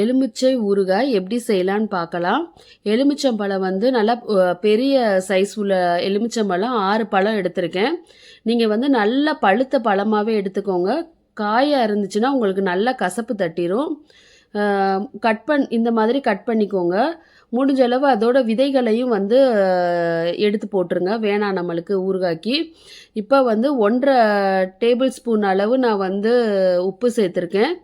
எலுமிச்சை ஊறுகாய் எப்படி செய்யலான்னு பார்க்கலாம். எலுமிச்சம்பழம் வந்து நல்லா பெரிய சைஸ் உள்ள எலுமிச்சம்பழம் ஆறு பழம் எடுத்திருக்கேன். நீங்கள் வந்து நல்ல பழுத்த பழமாகவே எடுத்துக்கோங்க. காயாக இருந்துச்சுன்னா உங்களுக்கு நல்லா கசப்பு தட்டிடும் கட் பண் இந்த மாதிரி கட் பண்ணிக்கோங்க. முடிஞ்ச அளவு அதோட விதைகளையும் வந்து எடுத்து போட்டுருங்க. வேணாம் நம்மளுக்கு ஊறுகாய்க்கு. இப்போ வந்து ஒன்றரை டேபிள் ஸ்பூன் அளவு நான் வந்து உப்பு சேர்த்துருக்கேன்.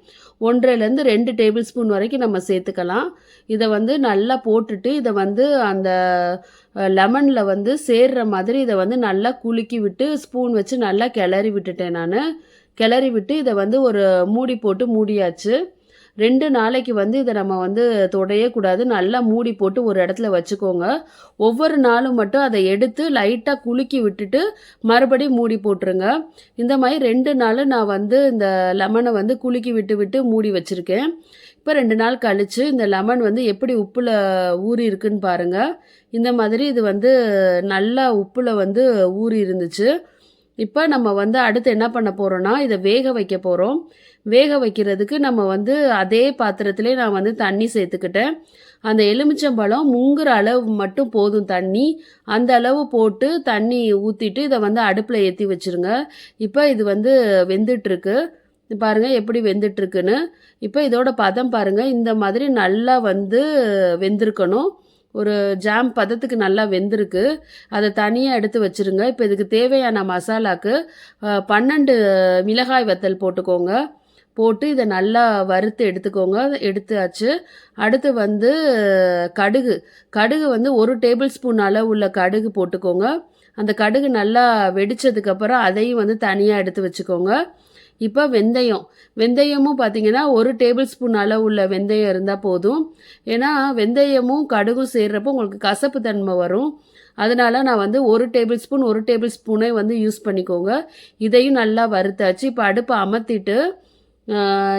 ஒன்றரைலேருந்து ரெண்டு டேபிள் ஸ்பூன் வரைக்கும் நம்ம சேர்த்துக்கலாம். இதை வந்து நல்லா போட்டுட்டு இதை வந்து அந்த லெமனில் வந்து சேர்ற மாதிரி இதை வந்து நல்லா குலுக்கி விட்டு ஸ்பூன் வச்சு நல்லா கிளறி விட்டுட்டேன் நான். கிளறி விட்டு இதை வந்து ஒரு மூடி போட்டு மூடியாச்சு. ரெண்டு நாளைக்கு வந்து இதை நம்ம வந்து தொடையக்கூடாது. நல்லா மூடி போட்டு ஒரு இடத்துல வச்சுக்கோங்க. ஒவ்வொரு நாளும் மட்டும் அதை எடுத்து லைட்டாக குலுக்கி விட்டுட்டு மறுபடியும் மூடி போட்டுருங்க. இந்த மாதிரி ரெண்டு நாள் நான் வந்து இந்த லெமனை வந்து குலுக்கி விட்டு விட்டு மூடி வச்சுருக்கேன். இப்போ ரெண்டு நாள் கழித்து இந்த லெமன் வந்து எப்படி உப்பில் ஊறி இருக்குன்னு பாருங்கள் இந்த மாதிரி இது வந்து நல்லா உப்பில் வந்து ஊறி இருந்துச்சு. இப்போ நம்ம வந்து அடுத்து என்ன பண்ண போகிறோன்னா இதை வேக வைக்க போகிறோம் வேக வைக்கிறதுக்கு நம்ம வந்து அதே பாத்திரத்திலே நான் வந்து தண்ணி சேர்த்துக்கிட்டேன். அந்த எலுமிச்சம்பழம் முங்குற அளவு மட்டும் போதும் தண்ணி. அந்த அளவு போட்டு தண்ணி ஊற்றிட்டு இதை வந்து அடுப்பில் ஏற்றி வச்சுருங்க. இப்போ இது வந்து வெந்துட்டுருக்கு. பாருங்கள் எப்படி வெந்துட்டுருக்குன்னு. இப்போ இதோட பதம் பாருங்கள் இந்த மாதிரி நல்லா வந்து வெந்திருக்கணும். ஒரு ஜாம் பதத்துக்கு நல்லா வெந்திருக்கு. அதை தனியாக எடுத்து வச்சுருங்க. இப்போ இதுக்கு தேவையான மசாலாக்கு பன்னெண்டு மிளகாய் வத்தல் போட்டுக்கோங்க. போட்டு இதை நல்லா வறுத்து எடுத்துக்கோங்க. எடுத்தாச்சு. அடுத்து வந்து கடுகு. கடுகு வந்து ஒரு டேபிள் ஸ்பூன் அளவு உள்ள கடுகு போட்டுக்கோங்க. அந்த கடுகு நல்லா வெடிச்சதுக்கப்புறம் அதையும் வந்து தனியாக எடுத்து வச்சுக்கோங்க. இப்போ வெந்தயம். வெந்தயமும் பார்த்தீங்கன்னா ஒரு டேபிள் ஸ்பூன் அளவு உள்ள வெந்தயம் இருந்தால் போதும். ஏன்னா வெந்தயமும் கடுகும் சேர்றப்போ உங்களுக்கு கசப்பு தன்மை வரும். அதனால நான் வந்து ஒரு டேபிள் ஸ்பூன் ஒரு டேபிள் ஸ்பூனே வந்து யூஸ் பண்ணிக்கோங்க. இதையும் நல்லா வறுத்தாச்சு. இப்போ அடுப்பை அமர்த்திட்டு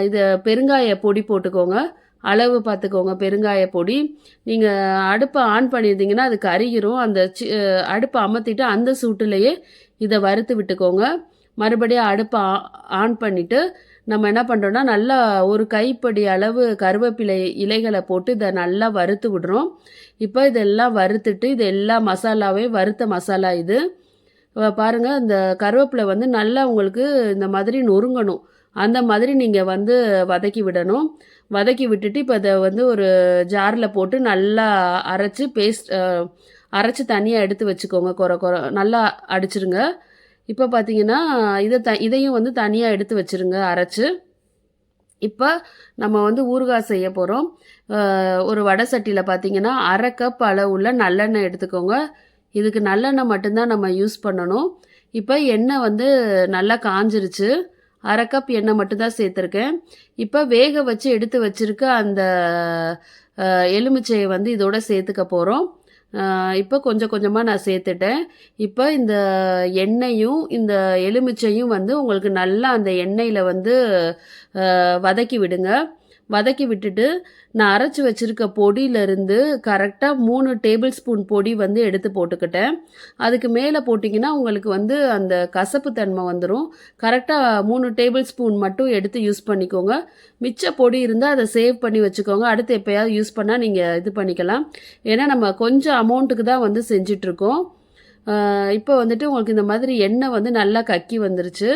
இதை பெருங்காய பொடி போட்டுக்கோங்க. அளவு பார்த்துக்கோங்க பெருங்காய பொடி. நீங்கள் அடுப்பை ஆன் பண்ணியிருந்தீங்கன்னா அது கருகிரும். அந்த சி- அடுப்பை அமர்த்திட்டு அந்த சூட்டுலேயே இதை வறுத்து விட்டுக்கோங்க. மறுபடியும் அடுப்பை ஆ- ஆன் பண்ணிவிட்டு நம்ம என்ன பண்ணுறோன்னா நல்லா ஒரு கைப்படி அளவு கருவேப்பிலை இலைகளை போட்டு இதை நல்லா வறுத்து விடுறோம். இப்போ இதெல்லாம் வறுத்துட்டு இது எல்லா மசாலாவே வறுத்த மசாலா இது. பாருங்கள் இந்த கருவேப்பிலை வந்து நல்லா உங்களுக்கு இந்த மாதிரி நொறுங்கணும். அந்த மாதிரி நீங்கள் வந்து வதக்கி விடணும். வதக்கி விட்டுட்டு இப்போ இதை வந்து ஒரு ஜாரில் போட்டு நல்லா அரைச்சி பேஸ்ட் அரைச்சி தனியாக எடுத்து வச்சுக்கோங்க. குறை குறை நல்லா அடிச்சிருங்க. இப்போ பார்த்தீங்கன்னா இதை த இதையும் வந்து தனியாக எடுத்து வச்சிருங்க அரைச்சி. இப்போ நம்ம வந்து ஊறுகாய் செய்ய போகிறோம் ஒரு வடை சட்டியில் பார்த்தீங்கன்னா அரை கப் அளவுள்ள நல்லெண்ணெய் எடுத்துக்கோங்க. இதுக்கு நல்லெண்ணெய் மட்டும்தான் நம்ம யூஸ் பண்ணணும். இப்போ எண்ணெய் வந்து நல்லா காஞ்சிருச்சு. அரை கப் எண்ணெய் மட்டும்தான் சேர்த்துருக்கேன். இப்போ வேக வச்சு எடுத்து வச்சிருக்க அந்த எலுமிச்சையை வந்து இதோட சேர்த்துக்க போகிறோம் இப்போ கொஞ்சம் கொஞ்சமாக நான் சேர்த்துட்டேன். இப்போ இந்த எண்ணெயும் இந்த எலுமிச்சையும் வந்து உங்களுக்கு நல்லா அந்த எண்ணெயில் வந்து வதக்கி விடுங்க. வதக்கி விட்டுட்டு நான் அரைச்சி வச்சுருக்க பொடியிலேருந்து கரெக்டாக மூணு டேபிள் ஸ்பூன் பொடி வந்து எடுத்து போட்டுக்கிட்டேன். அதுக்கு மேலே போட்டிங்கன்னா உங்களுக்கு வந்து அந்த கசப்பு தன்மை வந்துடும் கரெக்டாக மூணு டேபிள் ஸ்பூன் மட்டும் எடுத்து யூஸ் பண்ணிக்கோங்க. மிச்ச பொடி இருந்தால் அதை சேவ் பண்ணி வச்சுக்கோங்க. அடுத்து எப்போயாவது யூஸ் பண்ணால் நீங்கள் இது பண்ணிக்கலாம். ஏன்னா நம்ம கொஞ்சம் அமௌண்ட்டுக்கு தான் வந்து செஞ்சிட்ருக்கோம் இப்போ வந்துட்டு உங்களுக்கு இந்த மாதிரி எண்ணெய் வந்து நல்லா கக்கி வந்துருச்சு.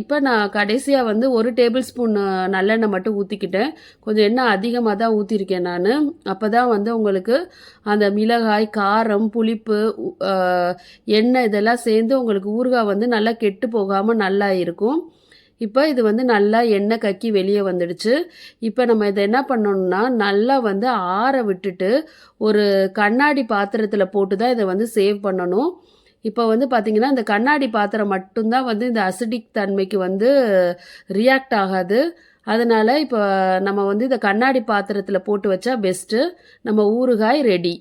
இப்போ நான் கடைசியாக வந்து ஒரு டேபிள் ஸ்பூன் நல்லெண்ணெய் மட்டும் ஊற்றிக்கிட்டேன் கொஞ்சம் எண்ணெய் அதிகமாக தான் ஊற்றிருக்கேன் நான். அப்போ தான் வந்து உங்களுக்கு அந்த மிளகாய் காரம் புளிப்பு எண்ணெய் இதெல்லாம் சேர்ந்து உங்களுக்கு ஊறுகாய் வந்து நல்லா கெட்டு போகாமல் நல்லா இருக்கும். இப்போ இது வந்து நல்லா எண்ணெய் கக்கி வெளியே வந்துடுச்சு. இப்போ நம்ம இதை என்ன பண்ணணும்னா நல்லா வந்து ஆற விட்டுட்டு ஒரு கண்ணாடி பாத்திரத்தில் போட்டு தான் இதை வந்து சேவ் பண்ணணும். இப்போ வந்து பார்த்திங்கன்னா இந்த கண்ணாடி பாத்திரம் மட்டும்தான் வந்து இந்த அசிடிக் தன்மைக்கு வந்து ரியாக்ட் ஆகாது. அதனால் இப்போ நம்ம வந்து இந்த கண்ணாடி பாத்திரத்தில் போட்டு வச்சா பெஸ்ட்டு நம்ம ஊறுகாய் ரெடி